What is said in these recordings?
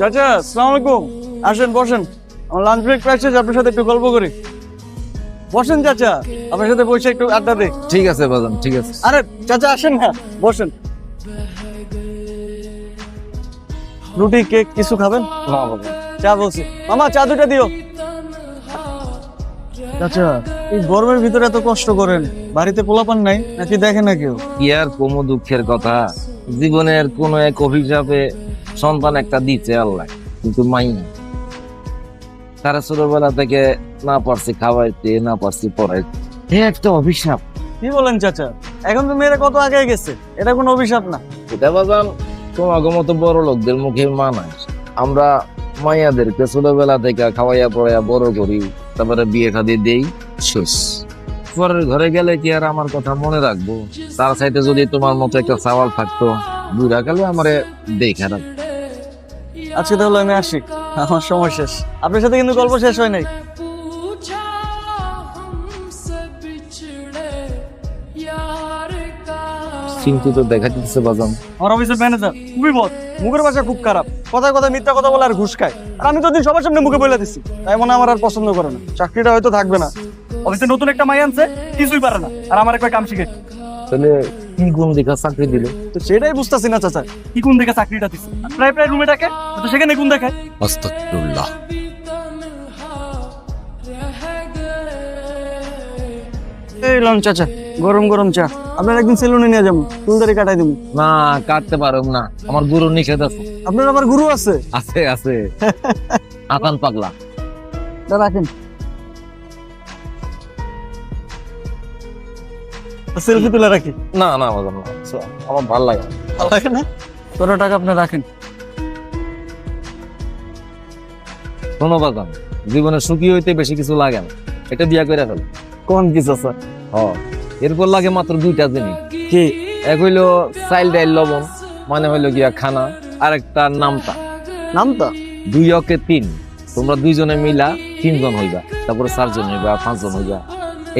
চাচা আসসালামু আলাইকুম। আসেন বসেন। আমার লাঞ্চ ব্রেক প্রাইস আপনার সাথে একটু গল্প করি। বসেন চাচা। আপনার সাথে বসে একটু আড্ডা দিই। ঠিক আছে বাজান ঠিক আছে। আরে চাচা আসেন না বসেন। রুটি কেক কিছু খাবেন? না বাজান। চা বলছি। মামা চা দুটা দিও। চাচা এই গরমের ভিতরে এত কষ্ট করেন। বাড়িতে পোলাপান নাই নাকি দেখে না কেউ? কি আর কোনো দুঃখের কথা? জীবনের কোন এক অভিশাপে সন্তান একটা দিচ্ছে আল্লাহ কিন্তু মাই না। তারা ছোটবেলা থেকে না পারছি খাওয়াইতে না পারছি পড়াইতে। এ একটা অভিশাপ। কি বলেন চাচা? এখন তো মেয়েরা কত আগে গেছে? এটা কোনো অভিশাপ না। এটা বাজান তোমাকে মতো বড় লোকদের মুখে মানায় আমরা মাইয়াদেরকে ছোটবেলা থেকে খাওয়াইয়া পড়াইয়া বড় করি তারপরে বিয়ে খাদি দেই শেষ। পরের ঘরে গেলে কি আর আমার কথা মনে রাখব? তার সাইডে যদি তোমার মতো একটা সাওয়াল থাকতো বুড়া গেলে আমারে দেখা রাখতো আজকে তাহলে আমি আসি। আমার সময় শেষ। আপনার সাথে কিন্তু গল্প শেষ হয় নাই। চিন্তিত দেখা দিতেছে বাজান। আমার অফিসের ম্যানেজার খুবই বদ। মুখের ভাষা খুব খারাপ। কথা কথা মিথ্যা কথা বলে ঘুষ খায়। আর আমি তো দিন সবার সামনে মুখে বলে দিচ্ছি তাই মনে আমার আর পছন্দ করে না। চাকরিটা হয়তো থাকবে না। অফিসে নতুন একটা মাই আনছে কিছুই পারে না। আর আমার কাম শিখে। তাহলে কি গুণ দেখা চাকরি দিল? তো সেটাই বুঝতেছি না চাচা। কি গুণ দেখা চাকরিটা দিছে? প্রায় প্রায় রুমে ডাকে তো সেখানে গুণ দেখায়? চাচা গরম গরম চা। আপনার একদিন সেলুনে নিয়ে যাব চুলদারি কাটাই দেবো। না কাটতে পারব না। আমার গুরু নিষেধ আছে। আপনার আমার গুরু আছে? আছে আছে। আকান পাগলা। রাখেন সেলফি তুলে রাখি? না না বাজান না। আমার ভালো লাগে না। ভালো লাগে না? কত টাকা আপনি রাখেন। শোনো বাজান জীবনে সুখী হইতে বেশি কিছু লাগে না। এটা বিয়া করে ফেল। কোন কি চাচা হ। এরপর লাগে মাত্র দুইটা জিনিস। কি? এক হইল চাইল ডাইল লবণ মানে হইল গিয়া খানা আর একটা নামতা। নামটা দুই অকে তিন। তোমরা দুইজনে মিলা তিনজন হইবা তারপরে চারজন হইবা পাঁচজন হইবা।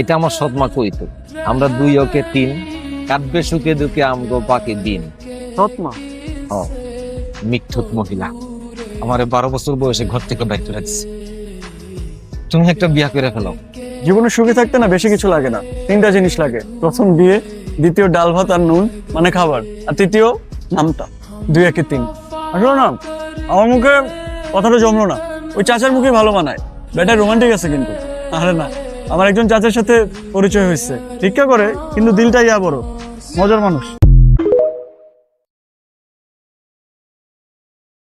এটা আমার সৎমা কইতো আমরা দুই ওকে তিন কাটবে সুখে দুঃখে আমগো পাকে দিন। সৎমা? হ মিথ্যুত মহিলা। আমার বারো বছর বয়সে ঘর থেকে বাইর করে দিচ্ছে তুমি একটা বিয়া করে ফেলো। জীবনে সুখী থাকতে না বেশি কিছু লাগে না। তিনটা জিনিস লাগে। প্রথম বিয়ে দ্বিতীয় ডাল ভাত আর নুন মানে খাবার। আর তৃতীয় নামটা। দুই একে তিন। আসলে না আমার মুখে কথাটা জমলো না। ওই চাচার মুখে ভালো মানায়। বেটা রোমান্টিক আছে কিন্তু। আরে না। আমার একজন চাচার সাথে পরিচয় হয়েছে। ভিক্ষা করে কিন্তু দিলটা ইয়া বড় মজার মানুষ।